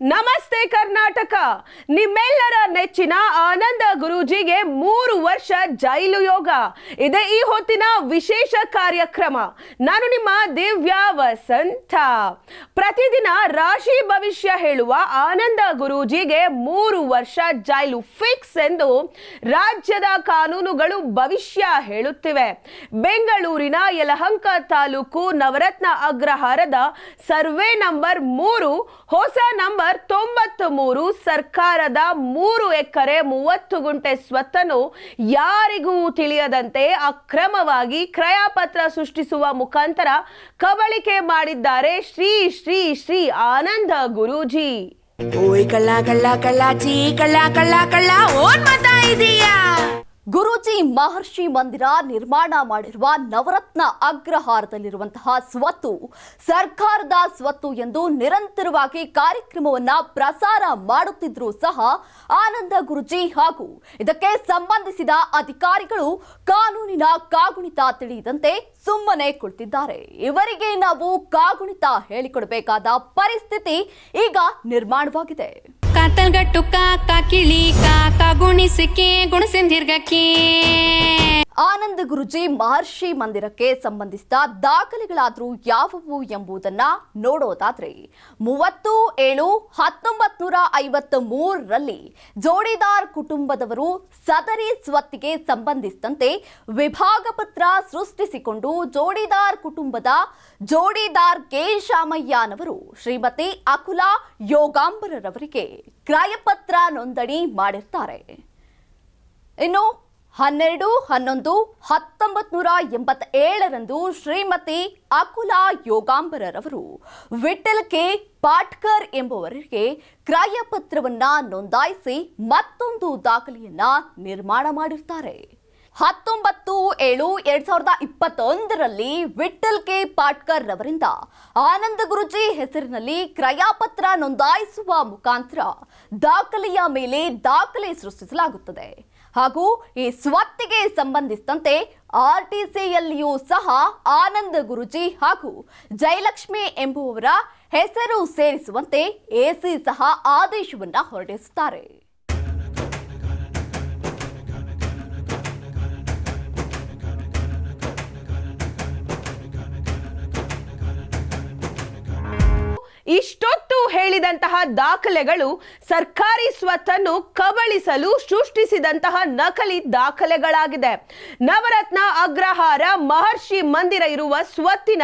ನಮಸ್ತೆ ಕರ್ನಾಟಕ. ನಿಮ್ಮೆಲ್ಲರ ನೆಚ್ಚಿನ ಆನಂದ ಗುರೂಜಿಗೆ ಮೂರು ವರ್ಷ ಜೈಲು ಯೋಗ. ಇದೆ ಈ ಹೊತ್ತಿನ ವಿಶೇಷ ಕಾರ್ಯಕ್ರಮ. ನಾನು ನಿಮ್ಮ ದಿವ್ಯಾ ವಸಂತ. ಪ್ರತಿದಿನ ರಾಶಿ ಭವಿಷ್ಯ ಹೇಳುವ ಆನಂದ ಗುರೂಜಿಗೆ ಮೂರು ವರ್ಷ ಜೈಲು ಫಿಕ್ಸ್ ಎಂದು ರಾಜ್ಯದ ಕಾನೂನುಗಳು ಭವಿಷ್ಯ ಹೇಳುತ್ತಿವೆ. ಬೆಂಗಳೂರಿನ ಯಲಹಂಕ ತಾಲೂಕು ನವರತ್ನ ಅಗ್ರಹಾರದ ಸರ್ವೆ ನಂಬರ್ ಮೂರು, ಹೊಸ ನಂಬರ್ ತೊಂಬತ್ತು ಮೂರು ಸರ್ಕಾರದ ಮೂರು ಎಕರೆ ಮೂವತ್ತು ಗುಂಟೆ ಸ್ವತ್ತನ್ನು ಯಾರಿಗೂ ತಿಳಿಯದಂತೆ ಅಕ್ರಮವಾಗಿ ಕ್ರಯಪತ್ರ ಸೃಷ್ಟಿಸುವ ಮುಖಾಂತರ ಕಬಳಿಕೆ ಮಾಡಿದ್ದಾರೆ ಶ್ರೀ ಶ್ರೀ ಶ್ರೀ ಆನಂದ ಗುರೂಜಿ. ಓಯ್ ಕಳ್ಳ ಕಳ್ಳ ಕಳ್ಳಾಚಿ ಕಳ್ಳ ಕಳ್ಳ ಕಳ್ಳ ಓನ್ ಮಾತಾ ಇದೀಯಾ? ಗುರೂಜಿ ಮಹರ್ಷಿ ಮಂದಿರ ನಿರ್ಮಾಣ ಮಾಡಿರುವ ನವರತ್ನ ಅಗ್ರಹಾರದಲ್ಲಿರುವಂತಹ ಸ್ವತ್ತು ಸರ್ಕಾರದ ಸ್ವತ್ತು ಎಂದು ನಿರಂತರವಾಗಿ ಕಾರ್ಯಕ್ರಮವನ್ನ ಪ್ರಸಾರ ಮಾಡುತ್ತಿದ್ರೂ ಸಹ ಆನಂದ ಗುರುಜಿ ಹಾಗೂ ಇದಕ್ಕೆ ಸಂಬಂಧಿಸಿದ ಅಧಿಕಾರಿಗಳು ಕಾನೂನಿನ ಕಾಗುಣಿತ ತಿಳಿಯದಂತೆ ಸುಮ್ಮನೆ ಕುಳಿತಿದ್ದಾರೆ. ಇವರಿಗೆ ನಾವು ಕಾಗುಣಿತ ಹೇಳಿಕೊಡಬೇಕಾದ ಪರಿಸ್ಥಿತಿ ಈಗ ನಿರ್ಮಾಣವಾಗಿದೆ. ಕಾತಲ್ಗಟ್ಟು ಕಾಕ ಕಿಳಿ ಕಾಕ ಗುಣಿಸಿಕೆ ಗುಣಸಿಂದಿರ್ಗಕ್ಕೆ ಆನಂದ ಗುರುಜಿ ಮಹರ್ಷಿ ಮಂದಿರಕ್ಕೆ ಸಂಬಂಧಿಸಿದ ದಾಖಲೆಗಳಾದರೂ ಯಾವುವು ಎಂಬುದನ್ನ ನೋಡೋದಾದ್ರೆ ಮೂವತ್ತು ಏಳು ಹತ್ತೊಂಬತ್ತು ನೂರ ಐವತ್ತ ಮೂರರಲ್ಲಿ ಜೋಡಿದಾರ್ ಕುಟುಂಬದವರು ಸದರಿ ಸ್ವತ್ತಿಗೆ ಸಂಬಂಧಿಸಿದಂತೆ ವಿಭಾಗ ಪತ್ರ ಸೃಷ್ಟಿಸಿಕೊಂಡು ಜೋಡಿದಾರ್ ಕುಟುಂಬದ ಜೋಡಿದಾರ್ ಕೆ ಶಾಮಯ್ಯನವರು ಶ್ರೀಮತಿ ಅಕುಲಾ ಯೋಗಾಂಬರರವರಿಗೆ ಕ್ರಯಪತ್ರ ನೋಂದಣಿ ಮಾಡಿರ್ತಾರೆ. ಇನ್ನು ಹನ್ನೆರಡು, ಹನ್ನೊಂದು ಹತ್ತೊಂಬತ್ ನೂರ ಎಂಬತ್ತ ಏಳರಂದು ಶ್ರೀಮತಿ ಅಕುಲಾ ಯೋಗಾಂಬರರವರು ವಿಠಲ್ ಕೆ ಪಾಟ್ಕರ್ ಎಂಬುವರಿಗೆ ಕ್ರಯಪತ್ರವನ್ನ ನೋಂದಾಯಿಸಿ ಮತ್ತೊಂದು ದಾಖಲೆಯನ್ನ ನಿರ್ಮಾಣ ಮಾಡಿರ್ತಾರೆ. ಹತ್ತೊಂಬತ್ತು, ಏಳು, ಎರಡ್ ಸಾವಿರದ ಇಪ್ಪತ್ತೊಂದರಲ್ಲಿ ವಿಠಲ್ ಕೆ ಪಾಟ್ಕರ್ ರವರಿಂದ ಆನಂದ ಗುರುಜಿ ಹೆಸರಿನಲ್ಲಿ ಕ್ರಯಾಪತ್ರ ನೋಂದಾಯಿಸುವ ಮುಖಾಂತರ ದಾಖಲೆಯ ಮೇಲೆ ದಾಖಲೆ ಸೃಷ್ಟಿಸಲಾಗುತ್ತದೆ. ಹಾಗೂ ಈ ಸ್ವತ್ತಿಗೆ ಸಂಬಂಧಿಸಿದಂತೆ ಆರ್ಟಿಸಿಯಲ್ಲಿಯೂ ಸಹ ಆನಂದ ಗುರುಜಿ ಹಾಗೂ ಜಯಲಕ್ಷ್ಮಿ ಎಂಬುವವರ ಹೆಸರು ಸೇರಿಸುವಂತೆ ಎಸಿ ಸಹ ಆದೇಶವನ್ನು ಹೊರಡಿಸುತ್ತಾರೆ. ಇಷ್ಟೊತ್ತು ಹೇಳಿದಂತಹ ದಾಖಲೆಗಳು ಸರ್ಕಾರಿ ಸ್ವತ್ತನ್ನು ಕಬಳಿಸಲು ಸೃಷ್ಟಿಸಿದಂತಹ ನಕಲಿ ದಾಖಲೆಗಳಾಗಿದೆ. ನವರತ್ನ ಅಗ್ರಹಾರ ಮಹರ್ಷಿ ಮಂದಿರ ಇರುವ ಸ್ವತ್ತಿನ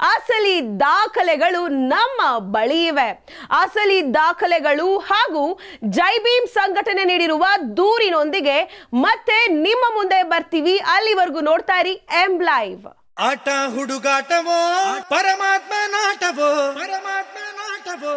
ಅಸಲಿ ದಾಖಲೆಗಳು ನಮ್ಮ ಬಳಿ ಇವೆ. ಅಸಲಿ ದಾಖಲೆಗಳು ಹಾಗೂ ಜೈ ಭೀಮ್ ಸಂಘಟನೆ ನೀಡಿರುವ ದೂರಿನೊಂದಿಗೆ ಮತ್ತೆ ನಿಮ್ಮ ಮುಂದೆ ಬರ್ತೀವಿ. ಅಲ್ಲಿವರೆಗೂ ನೋಡ್ತಾ ಇರಿ ಎಂ ಲೈವ್. ಆಟ, ಹುಡುಗಾಟವೋ ಪರಮ পাঠাবো